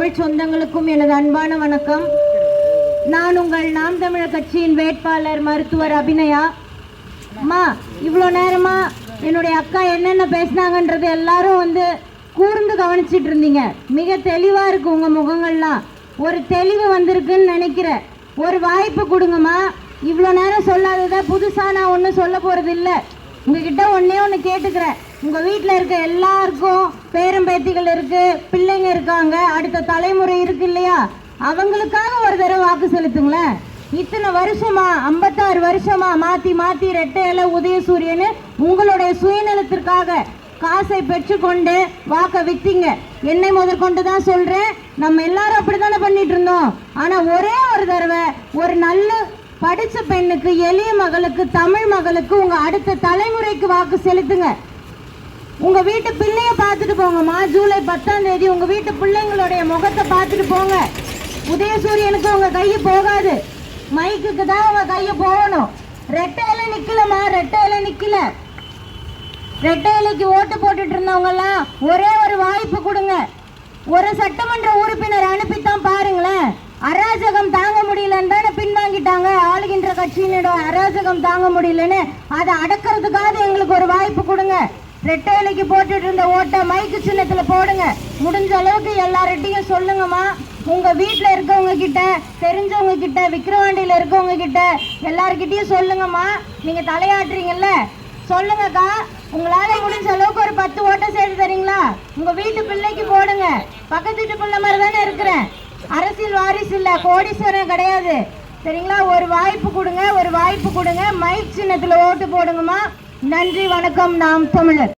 தமிழ் சொந்தங்களுக்கும் எனது அன்பான வணக்கம். நான் உங்கள் நாம் தமிழர் கட்சியின் வேட்பாளர் மருத்துவர் அபிநயா. அம்மா இவ்வளோ நேரமாக என்னுடைய அக்கா என்னென்ன பேசினாங்கன்றது எல்லாரும் வந்து கூர்ந்து கவனிச்சிட்டு இருந்தீங்க. மிக தெளிவாக இருக்குது உங்கள் முகங்கள்லாம். ஒரு தெளிவு வந்திருக்குன்னு நினைக்கிறேன். ஒரு வாய்ப்பு கொடுங்கம்மா. இவ்வளோ நேரம் சொல்லாததை புதுசாக நான் ஒன்றும் சொல்ல போகிறது இல்லை உங்ககிட்ட ஒன்னே ஒன்று கேட்டுக்கிறேன். உங்க வீட்டில் இருக்க எல்லாருக்கும் பேரும் பேத்திகள் இருக்கு பிள்ளைங்க இருக்காங்க அடுத்த தலைமுறை இருக்கு இல்லையா? அவங்களுக்காக ஒரு தடவை வாக்கு செலுத்துங்களேன். இத்தனை வருஷமா ஐம்பத்தாறு வருஷமா மாத்தி மாத்தி ரெட்டை இலை உங்களுடைய சுயநலத்திற்காக காசை பெற்றுக்கொண்டு வாக்க வித்தீங்க. என்னை முதற்கொண்டு தான் சொல்றேன். நம்ம எல்லாரும் அப்படித்தானே பண்ணிட்டு இருந்தோம். ஆனா ஒரே ஒரு தடவை ஒரு நல்ல படிச்ச பெண்ணுக்கு எளிய மகளுக்கு தமிழ் மகளுக்கு உங்க அடுத்த தலைமுறைக்கு வாக்கு செலுத்துங்க. உங்க வீட்டு பிள்ளைய பார்த்துட்டு போங்கம்மா. ஜூலை பத்தாம் தேதி உங்க வீட்டு பிள்ளைங்களுடைய முகத்தை பார்த்துட்டு போங்க. உதயசூரியனுக்கு உங்க கையை போகாது. மைக்குக்கு தான் உங்க கையை போகணும். ரெட்டையில நிக்கலம்மா. ரெட்டையில நிக்கல. ரெட்டை இலைக்கு ஓட்டு போட்டுட்டு இருந்தவங்க எல்லாம் ஒரே ஒரு வாய்ப்பு கொடுங்க. ஒரு சட்டமன்ற உறுப்பினர் அனுப்பித்தான் பாருங்களேன் அராஜகம் தாங்க முடியலன்னு தானே பின்வாங்கிட்டாங்க ஆளுகின்ற கட்சியினோட அராஜகம் தாங்க முடியலன்னு அதை அடக்கிறதுக்காவது எங்களுக்கு ஒரு வாய்ப்பு கொடுங்க. ரெட்டை இலைக்கு போட்டுட்டு இருந்த ஓட்டை மைக்கு சின்னத்துல போடுங்க. முடிஞ்ச அளவுக்கு எல்லார்கிட்டையும் சொல்லுங்கம்மா. உங்க வீட்டில் இருக்கவங்க கிட்ட தெரிஞ்சவங்க கிட்ட விக்கிரவாண்டியில் இருக்கவங்க கிட்ட எல்லார்கிட்டயும் சொல்லுங்கம்மா. நீங்க தலையாட்டுறீங்கல்ல. சொல்லுங்கக்கா. உங்களால முடிஞ்ச அளவுக்கு ஒரு பத்து ஓட்டை சேர்த்து தரீங்களா? உங்க வீட்டு பிள்ளைக்கு போடுங்க. பக்கத்து வீட்டு பிள்ளை மாதிரி தானே இருக்கிறேன். அரசியல் வாரிசு இல்லை கோடீஸ்வரன் கிடையாது. சரிங்களா? ஒரு வாய்ப்பு கொடுங்க ஒரு வாய்ப்பு கொடுங்க. மைக் சின்னத்தில் ஓட்டு போடுங்கம்மா. நன்றி வணக்கம். நாம் தமிழர்.